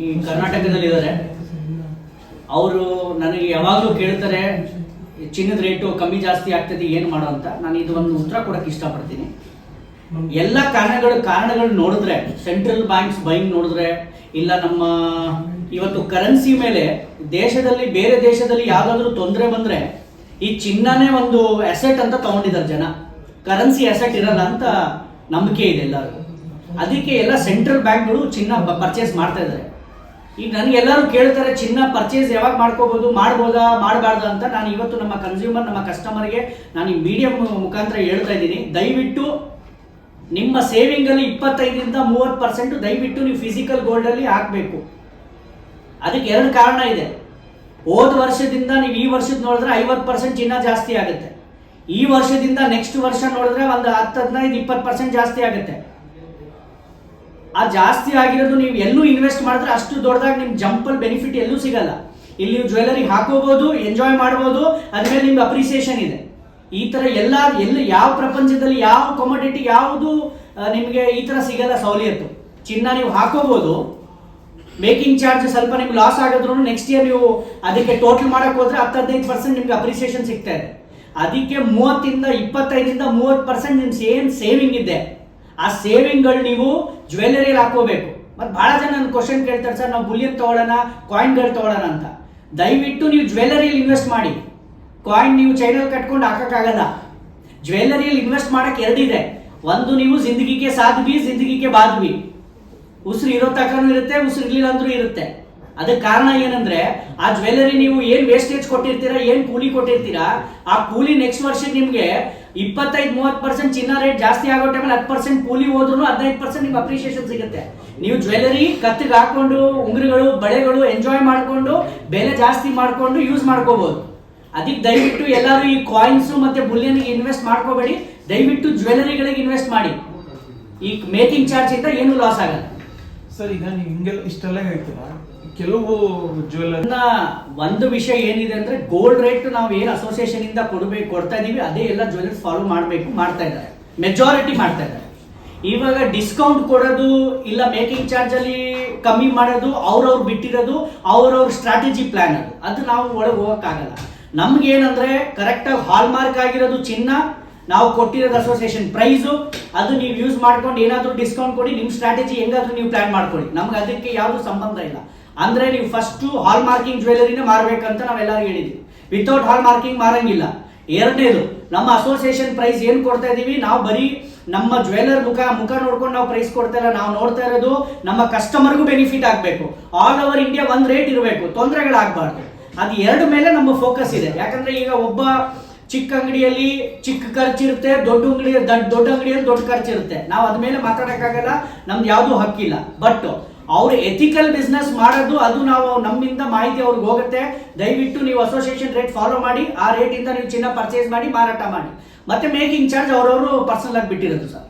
ಈ ಕರ್ನಾಟಕದಲ್ಲಿ ಇದ್ದಾರೆ. ಅವರು ನನಗೆ ಯಾವಾಗಲೂ ಕೇಳ್ತಾರೆ, ಚಿನ್ನದ ರೇಟು ಕಮ್ಮಿ ಜಾಸ್ತಿ ಆಗ್ತದೆ, ಏನು ಮಾಡೋ ಅಂತ. ನಾನು ಇದು ಒಂದು ಉತ್ತರ ಕೊಡಕ್ಕೆ ಇಷ್ಟಪಡ್ತೀನಿ. ಎಲ್ಲ ಕಾರಣಗಳು ಕಾರಣಗಳು ನೋಡಿದ್ರೆ ಸೆಂಟ್ರಲ್ ಬ್ಯಾಂಕ್ಸ್ ಬೈಂಗ್ ನೋಡಿದ್ರೆ, ಇಲ್ಲ ನಮ್ಮ ಇವತ್ತು ಕರೆನ್ಸಿ ಮೇಲೆ ದೇಶದಲ್ಲಿ, ಬೇರೆ ದೇಶದಲ್ಲಿ ಯಾವುದಾದ್ರೂ ತೊಂದರೆ ಬಂದ್ರೆ, ಈ ಚಿನ್ನನೇ ಒಂದು ಅಸೆಟ್ ಅಂತ ತಗೊಂಡಿದ್ದಾರೆ ಜನ. ಕರೆನ್ಸಿ ಅಸೆಟ್ ಇರಲ್ಲ ಅಂತ ನಂಬಿಕೆ ಇದೆ ಎಲ್ಲರಿಗೂ. ಅದಕ್ಕೆ ಎಲ್ಲ ಸೆಂಟ್ರಲ್ ಬ್ಯಾಂಕ್ಗಳು ಚಿನ್ನ ಪರ್ಚೇಸ್ ಮಾಡ್ತಾ ಇದ್ದಾರೆ. ಈಗ ನನಗೆ ಎಲ್ಲರೂ ಕೇಳ್ತಾರೆ, ಚಿನ್ನ ಪರ್ಚೇಸ್ ಯಾವಾಗ ಮಾಡ್ಕೋಬಹುದು ಮಾಡ್ಬೋದಾ, ಮಾಡಬಾರ್ದಾ ಅಂತ ನಾನು ಇವತ್ತು ನಮ್ಮ ಕನ್ಸ್ಯೂಮರ್ ನಮ್ಮ ಕಸ್ಟಮರ್ಗೆ ನಾನು ಈ ಮೀಡಿಯಂ ಮುಖಾಂತರ ಹೇಳ್ತಾ ಇದ್ದೀನಿ. ದಯವಿಟ್ಟು ನಿಮ್ಮ ಸೇವಿಂಗ್ ಅಲ್ಲಿ ಇಪ್ಪತ್ತೈದರಿಂದ ಮೂವತ್ತು ಪರ್ಸೆಂಟ್ ದಯವಿಟ್ಟು ನೀವು ಫಿಸಿಕಲ್ ಗೋಲ್ಡ್ ಅಲ್ಲಿ ಹಾಕಬೇಕು. ಅದಕ್ಕೆ ಎರಡು ಕಾರಣ ಇದೆ. ಹೋದ ವರ್ಷದಿಂದ ನೀವು ಈ ವರ್ಷದ ನೋಡಿದ್ರೆ ಐವತ್ತು ಪರ್ಸೆಂಟ್ ಚಿನ್ನ ಜಾಸ್ತಿ ಆಗುತ್ತೆ. ಈ ವರ್ಷದಿಂದ ನೆಕ್ಸ್ಟ್ ವರ್ಷ ನೋಡಿದ್ರೆ ಒಂದು ಹತ್ತು, ಹದಿನೈದು, ಇಪ್ಪತ್ತು ಪರ್ಸೆಂಟ್ ಜಾಸ್ತಿ ಆಗುತ್ತೆ. ಆ ಜಾಸ್ತಿ ಆಗಿರೋದು ನೀವು ಎಲ್ಲೂ ಇನ್ವೆಸ್ಟ್ ಮಾಡಿದ್ರೆ ಅಷ್ಟು ದೊಡ್ಡದಾಗಿ ನಿಮ್ಗೆ ಜಂಪಲ್ ಬೆನಿಫಿಟ್ ಎಲ್ಲೂ ಸಿಗಲ್ಲ. ಇಲ್ಲಿ ನೀವು ಜ್ಯುವೆಲರಿ ಹಾಕೋಬಹುದು ಎಂಜಾಯ್ ಮಾಡ್ಬೋದು, ಅದ್ಮೇಲೆ ನಿಮ್ಗೆ ಅಪ್ರಿಸಿಯೇಷನ್ ಇದೆ. ಈ ತರ ಎಲ್ಲ ಎಲ್ಲ ಯಾವ ಪ್ರಪಂಚದಲ್ಲಿ ಯಾವ ಕಮೋಡಿಟಿ ಯಾವುದು ನಿಮಗೆ ಈ ತರ ಸಿಗಲ್ಲ ಸವಲತ್ತು. ಚಿನ್ನ ನೀವು ಹಾಕೋಬಹುದು ಮೇಕಿಂಗ್ ಚಾರ್ಜ್ ಸ್ವಲ್ಪ ನಿಮ್ಗೆ ಲಾಸ್ ಆಗಿದ್ರು ನೆಕ್ಸ್ಟ್ ಇಯರ್ ನೀವು ಅದಕ್ಕೆ ಟೋಟಲ್ ಮಾಡಕ್ ಹೋದ್ರೆ ಹತ್ತು ಹದಿನೈದು ಪರ್ಸೆಂಟ್ ನಿಮ್ಗೆ ಅಪ್ರಿಸಿಯೇಷನ್ ಸಿಗ್ತಾ ಇದೆ. ಅದಕ್ಕೆ ಮೂವತ್ತಿಂದ ಇಪ್ಪತ್ತೈದರಿಂದ ಮೂವತ್ತು ಪರ್ಸೆಂಟ್ ನಿಮ್ ಸೇಮ್ ಸೇವಿಂಗ್ ಇದೆ. ಆ ಸೇವಿಂಗ್ಗಳು ನೀವು ಜ್ಯುವೆಲ್ಲರಿಯಲ್ಲಿ ಹಾಕೋಬೇಕು ಮತ್ತು ಬಹಳ ಜನ ನನ್ನ ಕ್ವಶನ್ ಕೇಳ್ತಾರೆ, ಸರ್, ನಾವು ಬುಲಿಯನ್ ತಗೊಳ್ಳೋಣ ಕಾಯಿನ್ಗಳು ತಗೊಳ್ಳೋಣ ಅಂತ. ದಯವಿಟ್ಟು ನೀವು ಜ್ಯುವೆಲರಿಯಲ್ಲಿ ಇನ್ವೆಸ್ಟ್ ಮಾಡಿ. ಕಾಯಿನ್ ನೀವು ಚೈನಲ್ಲಿ ಕಟ್ಕೊಂಡು ಹಾಕೋಕ್ಕಾಗಲ್ಲ. ಜ್ಯುವೆಲ್ಲರಿಯಲ್ಲಿ ಇನ್ವೆಸ್ಟ್ ಮಾಡಕ್ ಎರಡಿದೆ. ಒಂದು ನೀವು ಜಿಂದಗಿಗೆ ಸಾಧ್ವಿ, ಜಿಂದಗಿಗೆ ಬಾದ್ವಿ ಉಸಿರು ಇರೋ ತಕ್ಕ ಇರುತ್ತೆ, ಉಸಿರು ಇರಲಿಲ್ಲ ಅಂದ್ರೂ ಇರುತ್ತೆ. ಅದಕ್ಕೆ ಕಾರಣ ಏನಂದ್ರೆ, ಆ ಜ್ಯುವೆಲರಿ ನೀವು ಏನ್ ವೇಸ್ಟೇಜ್ ಕೊಟ್ಟಿರ್ತೀರಾ, ಏನ್ ಕೂಲಿ ಕೊಟ್ಟಿರ್ತೀರಾ, ಆ ಕೂಲಿ ನೆಕ್ಸ್ಟ್ ವರ್ಷಕ್ಕೆ ನಿಮ್ಗೆ ಇಪ್ಪತ್ತೈದು, ಮೂವತ್ತು ಪರ್ಸೆಂಟ್ ಚಿನ್ನ ರೇಟ್ ಜಾಸ್ತಿ ಆಗೋ ಟೈಮಲ್ಲಿ ಹತ್ತು ಪರ್ಸೆಂಟ್ ಕೂಲಿ ಹೋದ್ರು ಹದಿನೈದು ಪರ್ಸೆಂಟ್ ನಿಮ್ಗೆ ಅಪ್ರಿಷಿಯೇಷನ್ ಸಿಗುತ್ತೆ. ನೀವು ಜ್ಯುವೆಲರಿ ಕತ್ತಿಗೆ ಹಾಕೊಂಡು, ಉಂಗ್ರಿಗಳು, ಬಳೆಗಳು ಎಂಜಾಯ್ ಮಾಡಿಕೊಂಡು, ಬೆಲೆ ಜಾಸ್ತಿ ಮಾಡಿಕೊಂಡು ಯೂಸ್ ಮಾಡ್ಕೋಬಹುದು ಅದಕ್ಕೆ ದಯವಿಟ್ಟು ಎಲ್ಲರೂ ಈ ಕಾಯಿನ್ಸ್ ಮತ್ತೆ ಬುಲಿಯನ್ಗೆ ಇನ್ವೆಸ್ಟ್ ಮಾಡ್ಕೋಬೇಡಿ. ದಯವಿಟ್ಟು ಜ್ಯುವೆಲರಿಗಳಿಗೆ ಇನ್ವೆಸ್ಟ್ ಮಾಡಿ. ಈ ಮೇಕಿಂಗ್ ಚಾರ್ಜ್ ಇಂದ ಏನು ಲಾಸ್ ಆಗಲ್ಲ. ಸರ್, ಈಗ ನೀವು ಹಿಂಗೆಲ್ಲ ಇಷ್ಟೆಲ್ಲ ಹೇಳ್ತೀರಾ? ಕೆಲವು ಜ್ಯುವೆಲ್ಲರ್ ಒಂದು ವಿಷಯ ಏನಿದೆ ಅಂದ್ರೆ ಗೋಲ್ಡ್ ರೇಟ್ ನಾವು ಏನು ಅಸೋಸಿಯೇಷನ್ ಇಂದ ಕೊಡಬೇಕು, ಕೊಡ್ತಾ ಇದೀವಿ, ಅದೇ ಎಲ್ಲ ಜ್ಯುವೆಲ್ಲರ್ಸ್ ಫಾಲೋ ಮಾಡಬೇಕು, ಮಾಡ್ತಾ ಇದ್ದಾರೆ. ಮೆಜಾರಿಟಿ ಮಾಡ್ತಾ ಇದ್ದಾರೆ. ಇವಾಗ ಡಿಸ್ಕೌಂಟ್ ಕೊಡೋದು ಇಲ್ಲ ಮೇಕಿಂಗ್ ಚಾರ್ಜ್ ಅಲ್ಲಿ ಕಮ್ಮಿ ಮಾಡೋದು, ಅವ್ರವ್ರು ಬಿಟ್ಟಿರೋದು, ಅವ್ರವ್ರ ಸ್ಟ್ರಾಟಜಿ ಪ್ಲಾನ್ ಅದು. ಅದು ನಾವು ಒಳಗೆ ಹೋಗಕ್ಕಾಗಲ್ಲ. ನಮ್ಗೆ ಏನಂದ್ರೆ ಕರೆಕ್ಟ್ ಆಗಿ ಹಾಲ್ ಮಾರ್ಕ್ ಆಗಿರೋದು ಚಿನ್ನ, ನಾವು ಕೊಟ್ಟಿರೋದು ಅಸೋಸಿಯೇಷನ್ ಪ್ರೈಸು ಅದು ನೀವು ಯೂಸ್ ಮಾಡ್ಕೊಂಡು ಏನಾದರೂ ಡಿಸ್ಕೌಂಟ್ ಕೊಡಿ ನಿಮ್ಮ ಸ್ಟ್ರಾಟಜಿ ಹೆಂಗಾದ್ರೂ ನೀವು ಪ್ಲಾನ್ ಮಾಡ್ಕೊಳ್ಳಿ. ನಮ್ಗೆ ಅದಕ್ಕೆ ಯಾವುದು ಸಂಬಂಧ ಇಲ್ಲ. ಅಂದ್ರೆ ನೀವು ಫಸ್ಟ್ ಹಾಲ್ ಮಾರ್ಕಿಂಗ್ ಜ್ಯುವೆಲರಿನೇ ಮಾರ್ಬೇಕಂತ ನಾವೆಲ್ಲರೂ ಹೇಳಿದ್ವಿ. ವಿತೌಟ್ ಹಾಲ್ ಮಾರ್ಕಿಂಗ್ ಮಾರಂಗಿಲ್ಲ. ಎರಡನೇದು, ನಮ್ಮ ಅಸೋಸಿಯೇಷನ್ ಪ್ರೈಸ್ ಏನ್ ಕೊಡ್ತಾ ಇದೀವಿ? ನಾವು ಬರೀ ನಮ್ಮ ಜ್ಯುವೆಲರ್ ಮುಖ ಮುಖ ನೋಡ್ಕೊಂಡು ನಾವು ಪ್ರೈಸ್ ಕೊಡ್ತಾ ಇಲ್ಲ. ನಾವು ನೋಡ್ತಾ ಇರೋದು ನಮ್ಮ ಕಸ್ಟಮರ್ಗೂ ಬೆನಿಫಿಟ್ ಆಗಬೇಕು. ಆಲ್ ಓವರ್ ಇಂಡಿಯಾ ಒಂದು ರೇಟ್ ಇರಬೇಕು. ತೊಂದರೆಗಳಾಗಬಾರ್ದು. ಅದು ಎರಡು ಮೇಲೆ ನಮ್ಮ ಫೋಕಸ್ ಇದೆ. ಯಾಕಂದ್ರೆ ಈಗ ಒಬ್ಬ ಚಿಕ್ಕ ಅಂಗಡಿಯಲ್ಲಿ ಚಿಕ್ಕ ಖರ್ಚು ಇರುತ್ತೆ, ದೊಡ್ಡ ಅಂಗಡಿ ದೊಡ್ಡ ಅಂಗಡಿಯಲ್ಲಿ ದೊಡ್ಡ ಖರ್ಚು ಇರುತ್ತೆ. ನಾವು ಅದ್ಮೇಲೆ ಮಾತಾಡಕ್ಕಾಗಲ್ಲ. ನಮ್ದು ಯಾವ್ದು ಹಕ್ಕಿಲ್ಲ. ಬಟ್ ಅವ್ರು ಎಥಿಕಲ್ ಬಿಸ್ನೆಸ್ ಮಾಡೋದು, ಅದು ನಾವು ನಮ್ಮಿಂದ ಮಾಹಿತಿ ಅವ್ರಿಗೆ ಹೋಗುತ್ತೆ. ದಯವಿಟ್ಟು ನೀವು ಅಸೋಸಿಯೇಷನ್ ರೇಟ್ ಫಾಲೋ ಮಾಡಿ, ಆ ರೇಟ್ ಇಂದ ನೀವು ಚಿನ್ನ ಪರ್ಚೇಸ್ ಮಾಡಿ, ಮಾರಾಟ ಮಾಡಿ. ಮತ್ತೆ ಮೇಕಿಂಗ್ ಚಾರ್ಜ್ ಅವರವರು ಪರ್ಸನಲ್ ಆಗಿ ಬಿಟ್ಟಿರೋದು ಸರ್.